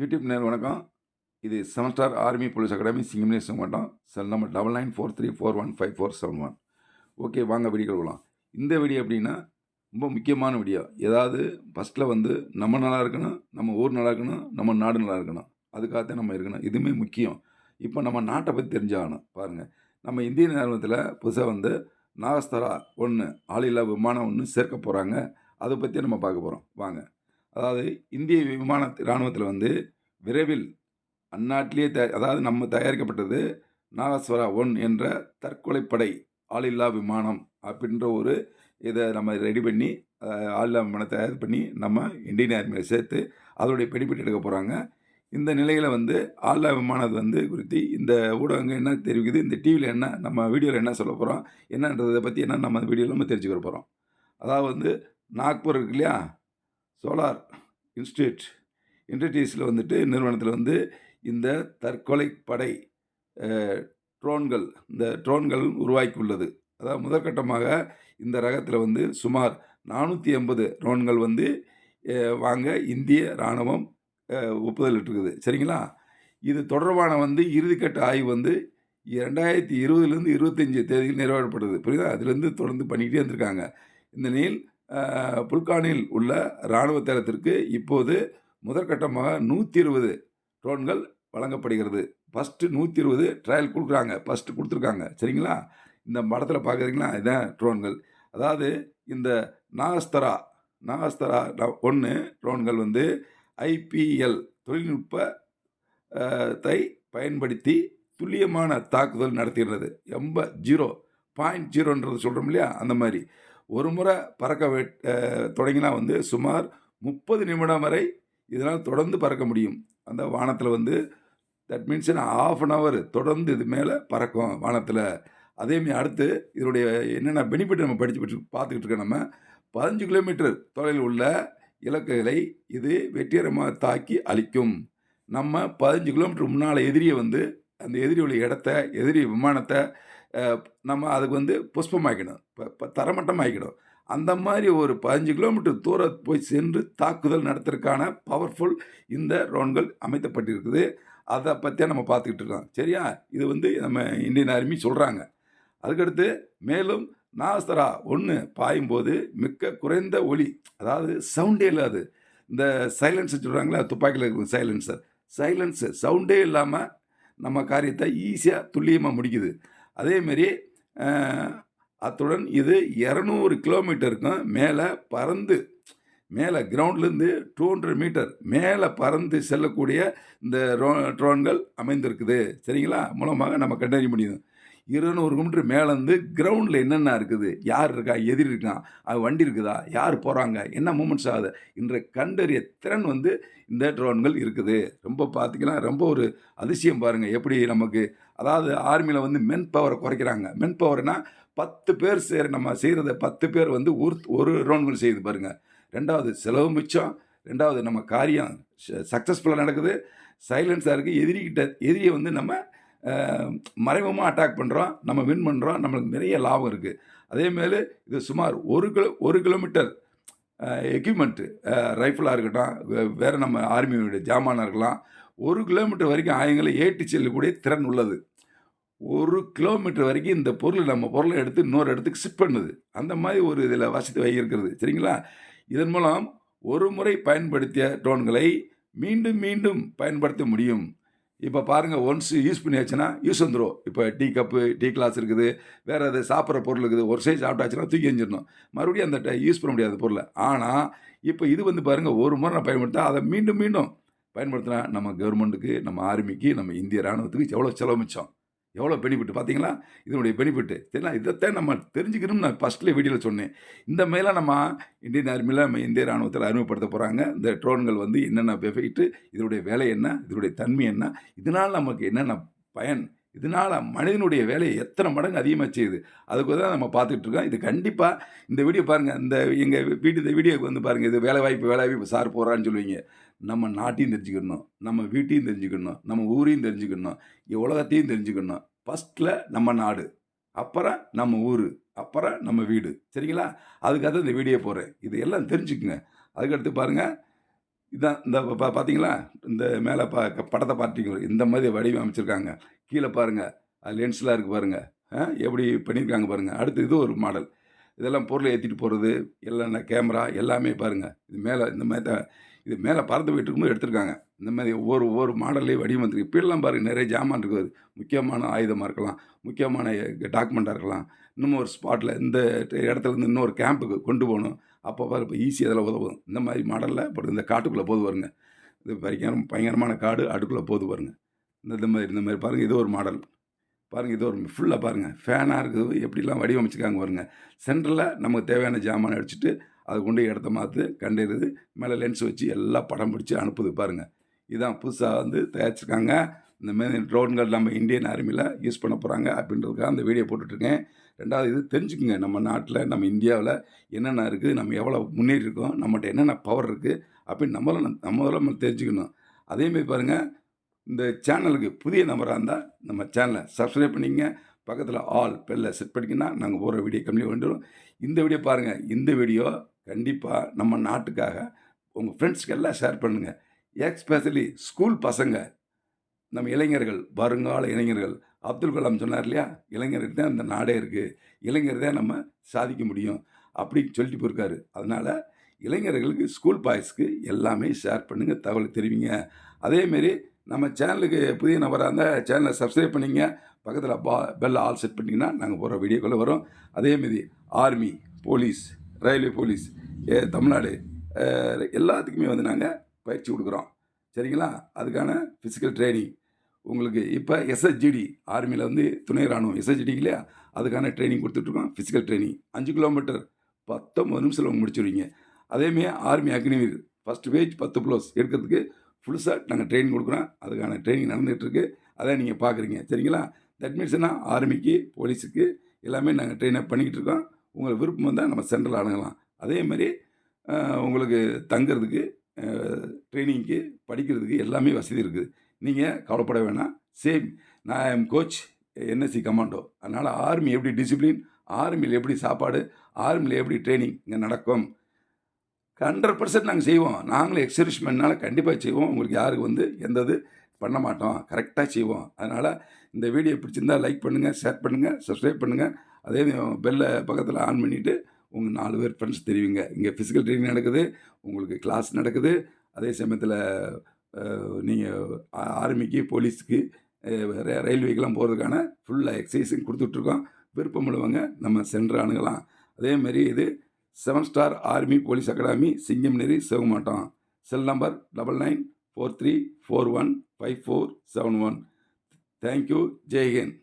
YouTube நேர் வணக்கம். இது seven star army police academy சிங்கமேசன் மாட்டோம் cell number double nine four three four one five four seven one okay வாங்க video போகலாம். இந்த வீடியோ அப்படின்னா ரொம்ப முக்கியமான வீடியோ. ஏதாவது ஃபஸ்ட்டில் வந்து நம்ம நல்லா இருக்கணும் நம்ம ஊர் நல்லா இருக்கணும் நம்ம நாடு நல்லா இருக்கணும். அதுக்காகத்தான் நம்ம இருக்கணும். இதுவுமே முக்கியம். இப்போ நம்ம நாட்டை பற்றி தெரிஞ்சாகணும். பாருங்கள் நம்ம இந்திய நிறுவனத்தில் புதுசாக வந்து நாகஸ்தரா ஒன்று ஆளில்லா விமானம் ஒன்று சேர்க்க போகிறாங்க அதை பற்றி நம்ம பார்க்க போகிறோம் வாங்க. அதாவது இந்திய விமான இராணுவத்தில் வந்து விரைவில் அந்நாட்டிலேயே தயா அதாவது நம்ம தயாரிக்கப்பட்டது நாகஸ்வரா ஒன் என்ற தற்கொலைப்படை ஆளில்லா விமானம் அப்படின்ற ஒரு இதை நம்ம ரெடி பண்ணி ஆளில்லா விமானம் தயார் பண்ணி நம்ம இந்தியன் ஆர்மியில் சேர்த்து அதோடைய பெனிஃபிட் எடுக்க போகிறாங்க இந்த நிலையில் வந்து ஆளில்லா விமானது வந்து குறித்து இந்த ஊடகங்கள் என்ன தெரிவிக்குது இந்த டிவியில் என்ன நம்ம வீடியோவில் என்ன சொல்ல போகிறோம் என்னன்றதை பற்றி என்ன நம்ம வீடியோவில் நம்ம தெரிஞ்சுக்க போகிறோம் அதாவது வந்து நாக்பூர் இருக்கு இல்லையா? சோலார் இன்ஸ்டியூட் இன்ஸ்டியூட்ஸில் வந்துட்டு நிறுவனத்தில் வந்து இந்த தற்கொலை படை ட்ரோன்கள் இந்த ட்ரோன்கள் உருவாக்கி உள்ளது அதாவது முதற்கட்டமாக இந்த ரகத்தில் வந்து சுமார் நானூற்றி எண்பது ட்ரோன்கள் வந்து வாங்க இந்திய இராணுவம் ஒப்புதல் இருக்குது சரிங்களா? இது தொடர்பான வந்து இறுதிக்கட்ட ஆய்வு வந்து ரெண்டாயிரத்தி இருபதுலேருந்து இருபத்தஞ்சி தேதியில் நிறைவேற்றப்படுது புரியுதா? அதுலேருந்து தொடர்ந்து பண்ணிக்கிட்டே இருந்திருக்காங்க. இந்த நிலையில் புல்கானில் உள்ள இராணுவ தளத்திற்கு இப்போது முதற்கட்டமாக நூற்றி இருபது ட்ரோன்கள் வழங்கப்படுகிறது. ஃபஸ்ட்டு நூற்றி இருபது ட்ரையல் கொடுக்குறாங்க. ஃபஸ்ட்டு கொடுத்துருக்காங்க. சரிங்களா? இந்த படத்தில் பார்க்குறீங்களா இதான் ட்ரோன்கள். அதாவது இந்த நாகஸ்தரா நாகஸ்தரா ஒன்று ட்ரோன்கள் வந்து ஐபிஎல் தொழில்நுட்பத்தை பயன்படுத்தி துல்லியமான தாக்குதல் நடத்துகிறது எம்ப ஜீரோ பாயிண்ட் ஜீரோன்றது சொல்கிறோம் இல்லையா? அந்த மாதிரி. ஒரு முறை பறக்க வெ தொடங்கினா வந்து சுமார் முப்பது நிமிடம் வரை இதனால் தொடர்ந்து பறக்க முடியும். அந்த வானத்தில் வந்து that means half an hour தொடர்ந்து இது மேலே பறக்கும் வானத்தில். அதேமாதிரி அடுத்து இதனுடைய என்னென்ன பெனிஃபிட் நம்ம படித்து படிச்சு பார்த்துக்கிட்டு இருக்கோம் நம்ம. பதினஞ்சு கிலோமீட்டர் தொலைவில் உள்ள இலக்குகளை இது வெற்றிகரமாக தாக்கி அழிக்கும். நம்ம பதினஞ்சு கிலோமீட்டர் முன்னால் எதிரியை வந்து அந்த எதிரியுடைய இடத்த எதிரி விமானத்தை நம்ம அதுக்கு வந்து புஷ்பமாக்கிடும் இப்போ இப்போ தரமட்டமாக்கணும் அந்த மாதிரி ஒரு பதினஞ்சு கிலோமீட்டர் தூரம் போய் சென்று தாக்குதல் நடத்துறதுக்கான பவர்ஃபுல் இந்த ட்ரோன்கள் அமைத்தப்பட்டிருக்குது அதை பற்றியே நம்ம பார்த்துக்கிட்டு இருக்கோம். சரியா? இது வந்து நம்ம இந்தியன் ஆர்மி சொல்கிறாங்க அதுக்கடுத்து மேலும் நாஸ்தரா ஒன்று பாயும்போது மிக்க குறைந்த ஒலி அதாவது சவுண்டே இல்லாது இந்த சைலன்ஸர் சொல்கிறாங்களா துப்பாக்கியில் இருக்கிற சைலன்சர் சைலன்ஸு சவுண்டே இல்லாமல் நம்ம காரியத்தை ஈஸியாக துல்லியமாக முடிக்குது. அதேமாரி அத்துடன் இது இரநூறு கிலோமீட்டருக்கும் மேலே பறந்து மேலே கிரவுண்ட்லேருந்து டூ ஹண்ட்ரட் மீட்டர் மேலே பறந்து செல்லக்கூடிய இந்த ட்ரோன்கள் அமைந்திருக்குது. சரிங்களா? மூலமாக நம்ம கண்டறிய முடியும். இருநூறு கிலோமீட்டர் மேலேருந்து கிரவுண்டில் என்னென்ன இருக்குது? யார் இருக்கா? எதிரி இருக்கான் அது வண்டி இருக்குதா? யார் போகிறாங்க என்ன மூமெண்ட்ஸ் ஆகுது? என்ற கண்டறிய திறன் வந்து இந்த ட்ரோன்கள் இருக்குது. ரொம்ப பார்த்திங்கன்னா ரொம்ப ஒரு அதிசயம் பாருங்கள் எப்படி நமக்கு அதாவது ஆர்மியில் வந்து மென் பவரை குறைக்கிறாங்க. மென் பவர்னால் பத்து பேர் சேர் நம்ம செய்கிறத பத்து பேர் வந்து ஒரு ஒரு ட்ரோன்கள் செய்யுது பாருங்கள் ரெண்டாவது செலவு மிச்சம். ரெண்டாவது நம்ம காரியம் சக்ஸஸ்ஃபுல்லாக நடக்குது. சைலன்ஸாக இருக்குது எதிரிக்கிட்ட எதிரியை வந்து நம்ம மறைமுகமாக அட்டாக் பண்ணுறோம் நம்ம வின் பண்ணுறோம் நம்மளுக்கு நிறைய லாபம் இருக்குது அதேமாரி இது சுமார் ஒரு கிலோ ஒரு கிலோமீட்டர் எக்யூப்மெண்ட்டு ரைஃபிளாக இருக்கட்டும் வே- வேறு நம்ம ஆர்மியோடைய ஜாமானாக இருக்கலாம். ஒரு கிலோமீட்டர் வரைக்கும் ஆயங்களை ஏற்றி செல்லக்கூடிய திறன் உள்ளது. ஒரு கிலோமீட்டர் வரைக்கும் இந்த பொருள் நம்ம பொருளை எடுத்து இன்னொரு இடத்துக்கு ஷிப் பண்ணுது. அந்த மாதிரி ஒரு இதில் வசதி வைக்கிறது சரிங்களா? இதன் மூலம் ஒரு முறை பயன்படுத்திய ட்ரோன்களை மீண்டும் மீண்டும் பயன்படுத்த முடியும். இப்போ பாருங்கள் ஒன்ஸ் யூஸ் பண்ணியாச்சுன்னா யூஸ் வந்துடும் இப்போ டீ கப்பு டீ கிளாஸ் இருக்குது வேறு அது சாப்பிட்ற பொருள் இருக்குது ஒரு சைஸ் சாப்பிட்டாச்சுன்னா தூக்கி எஞ்சிடணும் மறுபடியும் அந்த யூஸ் பண்ண முடியாத பொருளை. ஆனால் இப்போ இது வந்து பாருங்கள் ஒரு முறை நான் பயன்படுத்தா அதை மீண்டும் மீண்டும் பயன்படுத்தினா நம்ம கவர்மெண்ட்டுக்கு நம்ம ஆர்மிக்கு நம்ம இந்திய ராணுவத்துக்கு எவ்வளோ செலவு மிச்சம் எவ்வளோ பெனிஃபிட் பார்த்தீங்களா? இதனுடைய பெனிஃபிட்டு சரிங்களா இதைத்தான் நம்ம தெரிஞ்சுக்கணும்னு நான் ஃபஸ்ட்டில் வீடியோவில் சொன்னேன். இந்த மாதிரிலாம் நம்ம இந்தியன் ஆர்மியில் நம்ம இந்திய ராணுவத்தில் அறிமுகப்படுத்த போகிறாங்க இந்த ட்ரோன்கள் வந்து என்னென்ன பெஃபெக்ட்டு இதனுடைய வேலை என்ன இதனுடைய தன்மை என்ன இதனால் நமக்கு என்னென்ன பயன் இதனால் மனிதனுடைய வேலையை எத்தனை மடங்கு அதிகமாக செய்யுது அதுக்கு தான் நம்ம பார்த்துட்டு இருக்கோம். இது கண்டிப்பாக இந்த வீடியோ பாருங்கள் இந்த எங்கள் வீட்டு இந்த வீடியோக்கு வந்து பாருங்கள் இது வேலை வாய்ப்பு வேலை வாய்ப்பு சார் போகிறான்னு சொல்லுவீங்க. நம்ம நாட்டையும் தெரிஞ்சுக்கணும் நம்ம வீட்டையும் தெரிஞ்சுக்கணும் நம்ம ஊரையும் தெரிஞ்சுக்கணும் உலகத்தையும் தெரிஞ்சுக்கணும். ஃபஸ்ட்டில் நம்ம நாடு அப்புறம் நம்ம ஊர் அப்புறம் நம்ம வீடு. சரிங்களா? அதுக்காக தான் இந்த வீடியோ போகிறேன் இது எல்லாம் தெரிஞ்சுக்குங்க. அதுக்கடுத்து பாருங்கள் இதான் இந்த பா பார்த்தீங்களா இந்த மேலே பா படத்தை பார்த்தீங்களா இந்த மாதிரி வடிவமைச்சிருக்காங்க. கீழே பாருங்கள் அது லென்ஸ்லாம் இருக்குது பாருங்கள் எப்படி பண்ணியிருக்காங்க பாருங்கள் அடுத்து இது ஒரு மாடல் இதெல்லாம் பொருளை ஏற்றிட்டு போகிறது எல்லாம் கேமரா எல்லாமே பாருங்கள் இது மேலே இந்த மாதிரி தான். இது மேலே பறந்து போயிட்டு இருக்கும்போது எடுத்திருக்காங்க. இந்த மாதிரி ஒவ்வொரு ஒவ்வொரு மாடல்லையும் வடிவமைத்துக்கு இப்படிலாம் பாருங்கள் நிறைய ஜாமான் இருக்குது. முக்கியமான ஆயுதமாக இருக்கலாம் முக்கியமான டாக்குமெண்ட்டாக இருக்கலாம். இன்னும் ஒரு ஸ்பாட்டில் இந்த இடத்துல இருந்து இன்னொரு கேம்புக்கு கொண்டு போகணும். அப்போ பாரு இப்போ ஈஸியாக அதில் உதவும். இந்த மாதிரி மாடலில் இப்போ இந்த காட்டுக்குள்ளே போது வருங்க இது பயங்கரம் பயங்கரமான காடு அடுக்குள்ளே போது வருங்க இந்த மாதிரி இந்த மாதிரி பாருங்கள் இது ஒரு மாடல். பாருங்கள் இது ஒரு ஃபுல்லாக பாருங்கள் ஃபேனாக இருக்குது. எப்படிலாம் வடிவமைச்சிருக்காங்க வருங்க சென்டரில் நமக்கு தேவையான ஜாமான் அடிச்சுட்டு அது கொண்டு இடத்த மாற்று கண்டறிது மேலே லென்ஸ் வச்சு எல்லாம் படம் பிடிச்சி அனுப்புது பாருங்கள் இதான் புதுசாக வந்து தயாரிச்சிருக்காங்க. இந்தமாரி ட்ரோன்கள் நம்ம இந்தியன் ஆர்மியில் யூஸ் பண்ண போகிறாங்க அப்படின்றதுக்காக அந்த வீடியோ போட்டுட்ருக்கேன். ரெண்டாவது இது தெரிஞ்சுக்குங்க. நம்ம நாட்டில் நம்ம இந்தியாவில் என்னென்ன இருக்குது நம்ம எவ்வளோ முன்னேறி இருக்கோம் நம்மகிட்ட என்னென்ன பவர் இருக்குது அப்படின்னு நம்மளும் நம்ம நம்ம தெரிஞ்சுக்கணும். அதேமாரி பாருங்கள் இந்த சேனலுக்கு புதிய நபராக இருந்தால் நம்ம சேனலை சப்ஸ்கிரைப் பண்ணிக்கங்க. பக்கத்தில் ஆல் பெல்ல செட் பண்ணிக்கினா நாங்கள் போகிற வீடியோ கம்மி வந்துடும் இந்த வீடியோ பாருங்கள் இந்த வீடியோ கண்டிப்பாக நம்ம நாட்டுக்காக உங்கள் ஃப்ரெண்ட்ஸ்க்கு எல்லாம் ஷேர் பண்ணுங்கள் எக்ஸ்பெஷலி ஸ்கூல் பசங்க நம்ம இளைஞர்கள் வருங்கால இளைஞர்கள் அப்துல் கலாம் சொன்னார் இல்லையா? இளைஞருக்கு தான் இந்த நாடே இருக்குது இளைஞர் தான் நம்ம சாதிக்க முடியும். அப்படின்னு சொல்லிட்டு போயிருக்காரு. அதனால் இளைஞர்களுக்கு ஸ்கூல் பாய்ஸ்க்கு எல்லாமே ஷேர் பண்ணுங்கள் தகவல் தெரிவிங்க. அதேமாரி நம்ம சேனலுக்கு புதிய நபராக இருந்தால் சேனலை சப்ஸ்கிரைப் பண்ணிங்க. பக்கத்தில் பா பெல் ஆல் செட் பண்ணிங்கன்னா நாங்கள் போகிற வீடியோக்குள்ளே வரும். அதேமாரி ஆர்மி போலீஸ் ரயில்வே போலீஸ் ஏ தமிழ்நாடு எல்லாத்துக்குமே வந்து நாங்கள் பயிற்சி கொடுக்குறோம். சரிங்களா? அதுக்கான ஃபிசிக்கல் ட்ரைனிங் உங்களுக்கு இப்போ எஸ்எஸ்ஜிடி ஆர்மியில் வந்து துணை ராணுவம் எஸ்எஸ்ஜிடி இல்லையா? அதுக்கான ட்ரைனிங் கொடுத்துட்ருக்கோம். ஃபிசிக்கல் ட்ரைனிங் அஞ்சு கிலோமீட்டர் பத்தொம்பது நிமிஷத்தில் உங்கள் முடிச்சிடுவீங்க அதேமாரி ஆர்மி அக்னிவீர் ஃபஸ்ட் பேஜ் பத்து ப்ளஸ் எடுக்கிறதுக்கு ஃபுல்ஸாக நாங்கள் ட்ரைனிங் கொடுக்குறோம். அதுக்கான ட்ரைனிங் நடந்துகிட்ருக்கு அதை நீங்கள் பார்க்குறீங்க சரிங்களா? தட் மீன்ஸ்னா ஆர்மிக்கு போலீஸுக்கு எல்லாமே நாங்கள் ட்ரெயின் அப் பண்ணிக்கிட்டு இருக்கோம் உங்களுக்கு விருப்பம் வந்தால் நம்ம சென்ட்ரல் அணுகலாம். அதே மாதிரி உங்களுக்கு தங்குறதுக்கு ட்ரைனிங்க்கு படிக்கிறதுக்கு எல்லாமே வசதி இருக்குது. நீங்கள் கவலைப்பட வேணாம். சேம் நான் எம் கோச் என்எஸ்சி கமாண்டோ அதனால் ஆர்மி எப்படி டிசிப்ளின் ஆர்மியில் எப்படி சாப்பாடு ஆர்மியில் எப்படி ட்ரைனிங் இங்கே நடக்கும். ஹண்ட்ரட் பர்சன்ட் நாங்கள் செய்வோம். நாங்களும் எக்ஸர்விஸ்மெண்ட்னால கண்டிப்பாக செய்வோம். உங்களுக்கு யாருக்கு வந்து எந்தது பண்ண மாட்டோம் கரெக்டாக செய்வோம். அதனால் இந்த வீடியோ பிடிச்சிருந்தா லைக் பண்ணுங்கள் ஷேர் பண்ணுங்கள் சப்ஸ்கிரைப் பண்ணுங்கள் அதே பெல்லை பக்கத்தில் ஆன் பண்ணிவிட்டு உங்கள் நாலு பேர் ஃப்ரெண்ட்ஸ் தெரிவிங்க. இங்கே ஃபிசிக்கல் ட்ரைனிங் நடக்குது உங்களுக்கு கிளாஸ் நடக்குது. அதே சமயத்தில் நீங்கள் ஆர்மிக்கு போலீஸுக்கு ரயில்வேக்கெலாம் போகிறதுக்கான ஃபுல்லாக எக்ஸசைஸும் கொடுத்துட்ருக்கோம். விருப்பம் உள்ளவங்க நம்ம சென்று அணுகலாம் அதேமாரி இது seven star army police academy சிங்கம் நெறி சிவமாட்டம் cell number double nine four three four one five four seven one thank you Jai Hind